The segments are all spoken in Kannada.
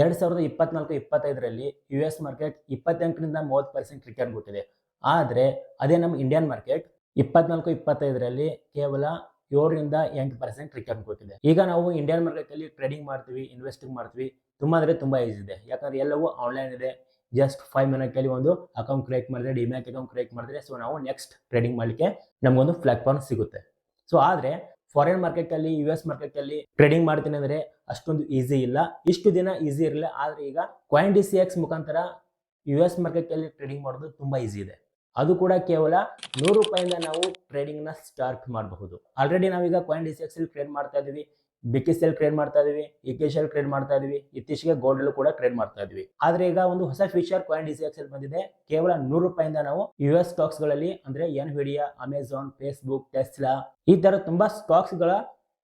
ಎರಡ್ ಸಾವಿರದ ಇಪ್ಪತ್ನಾಲ್ಕು, ಇಪ್ಪತ್ತೈದರಲ್ಲಿ ಯು ಎಸ್ ಮಾರ್ಕೆಟ್ ಇಪ್ಪತ್ತೆಂಟರಿಂದ ಮೂವತ್ತು ಪರ್ಸೆಂಟ್ ರಿಟರ್ನ್ ಕೊಟ್ಟಿದೆ. ಆದರೆ ಅದೇ ನಮ್ಮ ಇಂಡಿಯನ್ ಮಾರ್ಕೆಟ್ ಇಪ್ಪತ್ನಾಲ್ಕು, ಇಪ್ಪತ್ತೈದರಲ್ಲಿ ಕೇವಲ ಏಳರಿಂದ ಎಂಟು ಪರ್ಸೆಂಟ್ ರಿಟರ್ನ್ ಕೊಟ್ಟಿದೆ. ಈಗ ನಾವು ಇಂಡಿಯನ್ ಮಾರ್ಕೆಟಲ್ಲಿ ಟ್ರೇಡಿಂಗ್ ಮಾಡ್ತೀವಿ ಇನ್ವೆಸ್ಟಿಂಗ್ ಮಾಡ್ತೀವಿ, ತುಂಬ ಅಂದರೆ ತುಂಬ ಈಸಿ ಇದೆ. ಯಾಕಂದ್ರೆ ಎಲ್ಲವೂ ಆನ್ಲೈನ್ ಇದೆ. ಜಸ್ಟ್ ಫೈವ್ ಮಿನಿಟಲ್ಲಿ ಒಂದು ಅಕೌಂಟ್ ಕ್ರಿಯೇಟ್ ಮಾಡಿದ್ರೆ ಡಿಮ್ಯಾಟ್ ಅಕೌಂಟ್ ಕ್ರಿಯೇಟ್ ಮಾಡಿದ್ರೆ ಸೊ ನಾವು ನೆಕ್ಸ್ಟ್ ಟ್ರೇಡಿಂಗ್ ಮಾಡಲಿಕ್ಕೆ ನಮಗೊಂದು ಪ್ಲಾಟ್ಫಾರ್ಮ್ ಸಿಗುತ್ತೆ. ಸೊ ಆದ್ರೆ ಫಾರಿನ್ ಮಾರ್ಕೆಟ್ ಅಲ್ಲಿ ಯು ಎಸ್ ಮಾರ್ಕೆಟ್ ಅಲ್ಲಿ ಟ್ರೇಡಿಂಗ್ ಮಾಡ್ತೀನಿ ಅಂದ್ರೆ ಅಷ್ಟೊಂದು ಈಸಿ ಇಲ್ಲ. ಇಷ್ಟು ದಿನ ಈಸಿ ಇರಲಿಲ್ಲ, ಆದ್ರೆ ಈಗ ಕ್ವಾಯಿನ್ ಡಿ ಸಿ ಎಕ್ಸ್ ಮುಖಾಂತರ ಯು ಎಸ್ ಮಾರ್ಕೆಟ್ ಅಲ್ಲಿ ಟ್ರೇಡಿಂಗ್ ಮಾಡೋದು ತುಂಬಾ ಈಸಿ ಇದೆ. ಅದು ಕೂಡ ಕೇವಲ ನೂರು ರೂಪಾಯಿಂದ ನಾವು ಟ್ರೇಡಿಂಗ್ನ ಸ್ಟಾರ್ಟ್ ಮಾಡಬಹುದು. ಆಲ್ರೆಡಿ ನಾವೀಗ ಕ್ವಾಯಿನ್ ಡಿ ಸಿ ಎಕ್ಸಲ್ಲಿ ಟ್ರೇಡ್ ಮಾಡ್ತಾ ಬಿಕಿಸ್ ಅಲ್ಲಿ ಟ್ರೇಡ್ ಮಾಡ್ತಾ ಇದೀವಿ ಇಕೇಶ್ ಅಲ್ಲಿ ಟ್ರೇಡ್ ಮಾಡ್ತಾ ಇದೀವಿ, ಇತ್ತೀಚೆಗೆ ಗೋಲ್ಡ್ ಕೂಡ ಟ್ರೇಡ್ ಮಾಡ್ತಾ ಇದೀವಿ. ಆದ್ರೆ ಈಗ ಒಂದು ಹೊಸ feature coin D C X ಅಲ್ಲಿ ಬಂದಿದೆ. ಕೇವಲ ನೂರು ರೂಪಾಯಿಂದ ನಾವು ಯು ಎಸ್ ಸ್ಟಾಕ್ಸ್ಗಳಲ್ಲಿ, ಅಂದ್ರೆ Nvidia Amazon Facebook Tesla ಈ ತರ ತುಂಬಾ ಸ್ಟಾಕ್ಸ್ಗಳ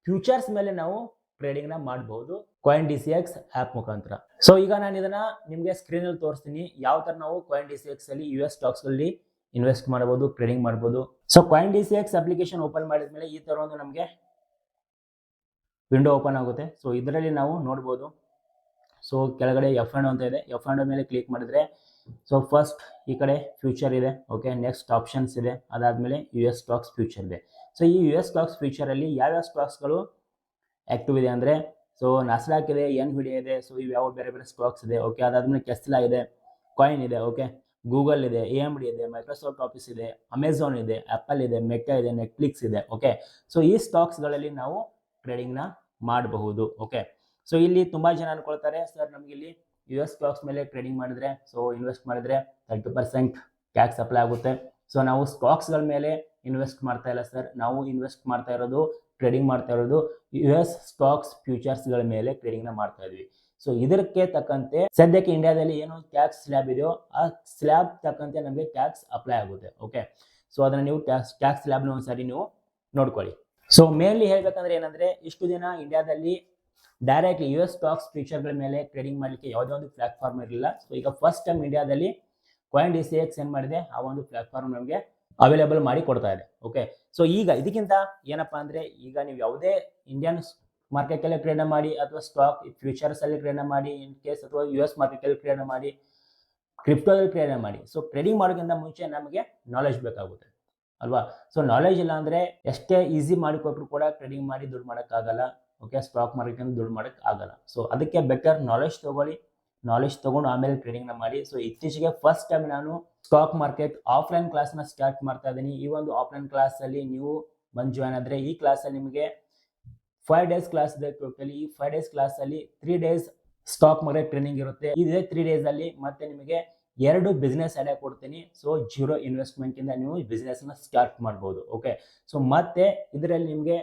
ಫ್ಯೂಚರ್ಸ್ ಮೇಲೆ ನಾವು ಟ್ರೇಡಿಂಗ್ನ ಮಾಡಬಹುದು coin D C X app ಮುಖಾಂತರ. ಸೊ ಈಗ ನಾನು ಇದನ್ನ ನಿಮಗೆ ಸ್ಕ್ರೀನ್ ಅಲ್ಲಿ ತೋರಿಸ್ತೀನಿ. ಯಾವ ತರ ನಾವು ಕಾಯಿನ್ ಡಿ ಸಿ ಎಕ್ಸ್ ಅಲ್ಲಿ ಯು ಎಸ್ ಸ್ಟಾಕ್ಸ್ ಅಲ್ಲಿ ಇನ್ವೆಸ್ಟ್ ಮಾಡಬಹುದು ಟ್ರೇಡಿಂಗ್ ಮಾಡಬಹುದು so coin D C X application open ಮಾಡಿದ್ಮೇಲೆ ಈ ತರ ಒಂದು ನಮಗೆ ವಿಂಡೋ ಓಪನ್ ಆಗುತ್ತೆ. ಸೊ ಇದರಲ್ಲಿ ನಾವು ನೋಡ್ಬೋದು. ಸೊ ಕೆಳಗಡೆ ಎಫ್ ಅಂಡ್ ಅಂತ ಇದೆ. ಎಫ್ ಅಂಡ್ ಮೇಲೆ ಕ್ಲಿಕ್ ಮಾಡಿದ್ರೆ ಸೊ ಫಸ್ಟ್ ಈ ಕಡೆ ಫ್ಯೂಚರ್ ಇದೆ. ಓಕೆ ನೆಕ್ಸ್ಟ್ ಆಪ್ಷನ್ಸ್ ಇದೆ. ಅದಾದಮೇಲೆ ಯು ಎಸ್ ಸ್ಟಾಕ್ಸ್ ಫ್ಯೂಚರ್ ಇದೆ. ಸೊ ಈ ಯು ಎಸ್ ಸ್ಟಾಕ್ಸ್ ಫ್ಯೂಚರಲ್ಲಿ ಯಾವ್ಯಾವ ಸ್ಟಾಕ್ಸ್ಗಳು ಆ್ಯಕ್ಟಿವ್ ಇದೆ ಅಂದರೆ ಸೊ ನಸ್ಲಾಕ್ ಇದೆ ಎನ್ ವಿಡಿಯೋ ಇದೆ ಸೊ ಇವು ಯಾವ ಬೇರೆ ಬೇರೆ ಸ್ಟಾಕ್ಸ್ ಇದೆ. ಓಕೆ ಅದಾದಮೇಲೆ ಕೆಸ್ಲಾ ಇದೆ ಕಾಯಿನ್ ಇದೆ ಓಕೆ ಗೂಗಲ್ ಇದೆ ಎ ಎಂ ಡಿ ಇದೆ ಮೈಕ್ರೋಸಾಫ್ಟ್ ಆಫೀಸ್ ಇದೆ ಅಮೆಝಾನ್ ಇದೆ ಆ್ಯಪಲ್ ಇದೆ ಮೆಟಾ ಇದೆ ನೆಟ್ಫ್ಲಿಕ್ಸ್ ಇದೆ. ಓಕೆ ಸೊ ಈ ಸ್ಟಾಕ್ಸ್ಗಳಲ್ಲಿ ನಾವು ಟ್ರೇಡಿಂಗ್ನ ಮಾಡಬಹುದು. ಓಕೆ ಸೊ ಇಲ್ಲಿ ತುಂಬ ಜನ ಅನ್ಕೊಳ್ತಾರೆ ಸರ್ ನಮ್ಗೆ ಇಲ್ಲಿ ಯು ಎಸ್ ಸ್ಟಾಕ್ಸ್ ಮೇಲೆ ಟ್ರೇಡಿಂಗ್ ಮಾಡಿದ್ರೆ ಸೊ ಇನ್ವೆಸ್ಟ್ ಮಾಡಿದ್ರೆ ತರ್ಟಿ ಪರ್ಸೆಂಟ್ ಟ್ಯಾಕ್ಸ್ ಅಪ್ಲೈ ಆಗುತ್ತೆ. ಸೊ ನಾವು ಸ್ಟಾಕ್ಸ್ಗಳ ಮೇಲೆ ಇನ್ವೆಸ್ಟ್ ಮಾಡ್ತಾ ಇಲ್ಲ ಸರ್ ನಾವು ಇನ್ವೆಸ್ಟ್ ಮಾಡ್ತಾ ಇರೋದು ಟ್ರೇಡಿಂಗ್ ಮಾಡ್ತಾ ಇರೋದು ಯು ಎಸ್ ಸ್ಟಾಕ್ಸ್ ಫ್ಯೂಚರ್ಸ್ಗಳ ಮೇಲೆ ಟ್ರೇಡಿಂಗ್ನ ಮಾಡ್ತಾ ಇದ್ವಿ. ಸೊ ಇದಕ್ಕೆ ತಕ್ಕಂತೆ ಸದ್ಯಕ್ಕೆ ಇಂಡಿಯಾದಲ್ಲಿ ಏನು ಟ್ಯಾಕ್ಸ್ ಸ್ಲ್ಯಾಬ್ ಇದೆಯೋ, ಆ ಸ್ಲ್ಯಾಬ್ ತಕ್ಕಂತೆ ನಮಗೆ ಟ್ಯಾಕ್ಸ್ ಅಪ್ಲೈ ಆಗುತ್ತೆ. ಓಕೆ ಸೊ ಅದನ್ನ ನೀವು ಟ್ಯಾಕ್ಸ್ ಟ್ಯಾಕ್ಸ್ ಸ್ಲ್ಯಾಬ್ನ ಒಂದ್ಸರಿ ನೀವು ನೋಡ್ಕೊಳ್ಳಿ. ಸೊ ಮೇನ್ಲಿ ಹೇಳ್ಬೇಕಂದ್ರೆ ಏನಂದ್ರೆ, ಇಷ್ಟು ದಿನ ಇಂಡಿಯಾದಲ್ಲಿ ಡೈರೆಕ್ಟ್ಲಿ ಯು ಎಸ್ ಸ್ಟಾಕ್ಸ್ ಫ್ಯೂಚರ್ಗಳ ಮೇಲೆ ಟ್ರೇಡಿಂಗ್ ಮಾಡಲಿಕ್ಕೆ ಯಾವುದೇ ಒಂದು ಪ್ಲಾಟ್ಫಾರ್ಮ್ ಇರಲಿಲ್ಲ. ಸೊ ಈಗ ಫಸ್ಟ್ ಟೈಮ್ ಇಂಡಿಯಾದಲ್ಲಿ ಕಾಯಿನ್ ಡಿ ಸಿ ಎಕ್ಸ್ ಏನು ಮಾಡಿದೆ, ಆ ಒಂದು ಪ್ಲಾಟ್ಫಾರ್ಮ್ ನಮಗೆ ಅವೈಲೇಬಲ್ ಮಾಡಿ ಕೊಡ್ತಾ ಇದೆ. ಓಕೆ ಸೊ ಈಗ ಇದಕ್ಕಿಂತ ಏನಪ್ಪಾ ಅಂದ್ರೆ, ಈಗ ನೀವು ಯಾವುದೇ ಇಂಡಿಯನ್ ಮಾರ್ಕೆಟಲ್ಲಿ ಟ್ರೇಡ್ ಮಾಡಿ, ಅಥವಾ ಸ್ಟಾಕ್ ಫ್ಯೂಚರ್ಸ್ ಅಲ್ಲಿ ಟ್ರೇಡ್ ಮಾಡಿ ಇನ್ ಕೇಸ್ ಅಥವಾ ಯು ಎಸ್ ಮಾರ್ಕೆಟ್ ಅಲ್ಲಿ ಟ್ರೇಡ್ ಮಾಡಿ ಕ್ರಿಪ್ಟೋದಲ್ಲಿ ಟ್ರೇಡ್ ಮಾಡಿ. ಸೊ ಟ್ರೇಡಿಂಗ್ ಮಾಡೋಕ್ಕಿಂತ ಮುಂಚೆ ನಮಗೆ ನಾಲೆಜ್ ಬೇಕಾಗುತ್ತೆ. ಅಲ್ವಾ? ಸೊ ನಾಲೆಜ್ ಇಲ್ಲ ಅಂದ್ರೆ ಎಷ್ಟೇ ಈಸಿ ಮಾಡಿಕೊಟ್ರು ಕೂಡ ಟ್ರೇಡಿಂಗ್ ಮಾಡಿ ದುಡ್ಡು ಮಾಡೋಕ್ಕಾಗಲ್ಲ. ಓಕೆ ಸ್ಟಾಕ್ ಮಾರ್ಕೆಟ್ ದುಡ್ಡು ಮಾಡಕ್ ಆಗಲ್ಲ ಸೊ ಅದಕ್ಕೆ ಬೆಟರ್ ನಾಲೆಜ್ ತಗೊಳ್ಳಿ. ನಾಲೆಜ್ ತಗೊಂಡು ಆಮೇಲೆ ಟ್ರೇಡಿಂಗ್ನ ಮಾಡಿ. ಸೊ ಇತ್ತೀಚೆಗೆ ಫಸ್ಟ್ ಟೈಮ್ ನಾನು ಸ್ಟಾಕ್ ಮಾರ್ಕೆಟ್ ಆಫ್ಲೈನ್ ಕ್ಲಾಸ್ನ ಸ್ಟಾರ್ಟ್ ಮಾಡ್ತಾ ಇದ್ದೀನಿ. ಈ ಒಂದು ಆಫ್ಲೈನ್ ಕ್ಲಾಸ್ ಅಲ್ಲಿ ನೀವು ಬಂದು ಜಾಯ್ನ್ ಆದ್ರೆ ಈ ಕ್ಲಾಸ್ ಅಲ್ಲಿ ನಿಮಗೆ ಫೈವ್ ಡೇಸ್ ಕ್ಲಾಸ್ ಇದೆ ಟೋಟಲಿ ಈ ಫೈವ್ ಡೇಸ್ ಕ್ಲಾಸ್ ಅಲ್ಲಿ three days stock market training ಇರುತ್ತೆ. ಇದೇ ತ್ರೀ ಡೇಸ್ ಅಲ್ಲಿ ಮತ್ತೆ ನಿಮಗೆ ಎರಡು ಬಿಸ್ನೆಸ್ ಐಡಿಯಾ ಕೊಡ್ತೀನಿ. ಸೊ ಜೀರೋ ಇನ್ವೆಸ್ಟ್ಮೆಂಟ್ ಇಂದ ನೀವು ಬಿಸ್ನೆಸ್ನ ಸ್ಟಾರ್ಟ್ ಮಾಡ್ಬೋದು. ಓಕೆ ಸೊ ಮತ್ತೆ ಇದರಲ್ಲಿ ನಿಮಗೆ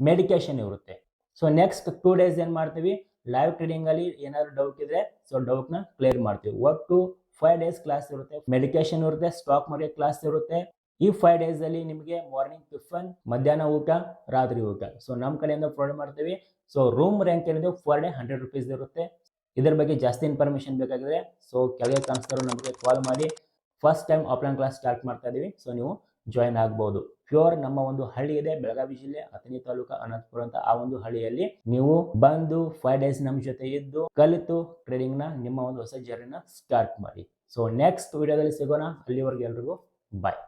ಮೆಡಿಕೇಶನ್ ಇರುತ್ತೆ. ಸೊ ನೆಕ್ಸ್ಟ್ ಟೂ ಡೇಸ್ ಏನು ಮಾಡ್ತೀವಿ? ಲೈವ್ ಟ್ರೇಡಿಂಗ್ ಅಲ್ಲಿ ಏನಾದ್ರು ಡೌಟ್ ಇದ್ರೆ ಸೊ ಡೌಟ್ನ ಕ್ಲಿಯರ್ ಮಾಡ್ತೀವಿ. ಒಟ್ಟು ಫೈವ್ ಡೇಸ್ ಕ್ಲಾಸ್ ಇರುತ್ತೆ. ಮೆಡಿಕೇಶನ್ ಇರುತ್ತೆ ಸ್ಟಾಕ್ ಮಾರ್ಕೆಟ್ ಕ್ಲಾಸ್ ಇರುತ್ತೆ. ಈ ಫೈವ್ ಡೇಸ್ ಅಲ್ಲಿ ನಿಮಗೆ ಮಾರ್ನಿಂಗ್ ಟಿಫನ್ ಮಧ್ಯಾಹ್ನ ಊಟ, ರಾತ್ರಿ ಊಟ. ಸೊ ನಮ್ಮ ಕಡೆಯಿಂದ ಪ್ರೊವೈಡ್ ಮಾಡ್ತೀವಿ. ಸೊ ರೂಮ್ ರ್ಯಾಂಕ್ ಏನಿದೆ? ಫೋರ್ ಡೇ ಹಂಡ್ರೆಡ್ ರುಪೀಸ್ ಇರುತ್ತೆ. ಇದ್ರ ಬಗ್ಗೆ ಜಾಸ್ತಿ ಇನ್ಫಾರ್ಮೇಶನ್ ಬೇಕಾಗಿದ್ರೆ ಸೊ ಕೆಳಗೆ ಕಾಣಿಸ್ತಾರೋ ನಮಗೆ ಕಾಲ್ ಮಾಡಿ. First time offline class start ಮಾಡ್ತಾ ಇದ್ದೀವಿ ಸೊ ನೀವು ಜಾಯಿನ್ ಆಗ್ಬೋದು. ಪ್ಯೂರ್ ನಮ್ಮ ಒಂದು ಹಳ್ಳಿ ಇದೆ, ಬೆಳಗಾವಿ ಜಿಲ್ಲೆ, ಅಥಣಿ ತಾಲೂಕು ಅನಂತಪುರ ಅಂತ ಆ ಒಂದು ಹಳ್ಳಿಯಲ್ಲಿ ನೀವು ಬಂದು ಫೈವ್ ಡೇಸ್ ನಮ್ಮ ಜೊತೆ ಇದ್ದು ಕಲಿತು ಟ್ರೇಡಿಂಗ್ನ ನಿಮ್ಮ ಒಂದು ಹೊಸ ಜರ್ನಿನ ಸ್ಟಾರ್ಟ್ ಮಾಡಿ. ಸೊ ನೆಕ್ಸ್ಟ್ ವಿಡಿಯೋದಲ್ಲಿ ಸಿಗೋಣ. ಅಲ್ಲಿವರೆಗೆ ಎಲ್ರಿಗೂ ಬಾಯ್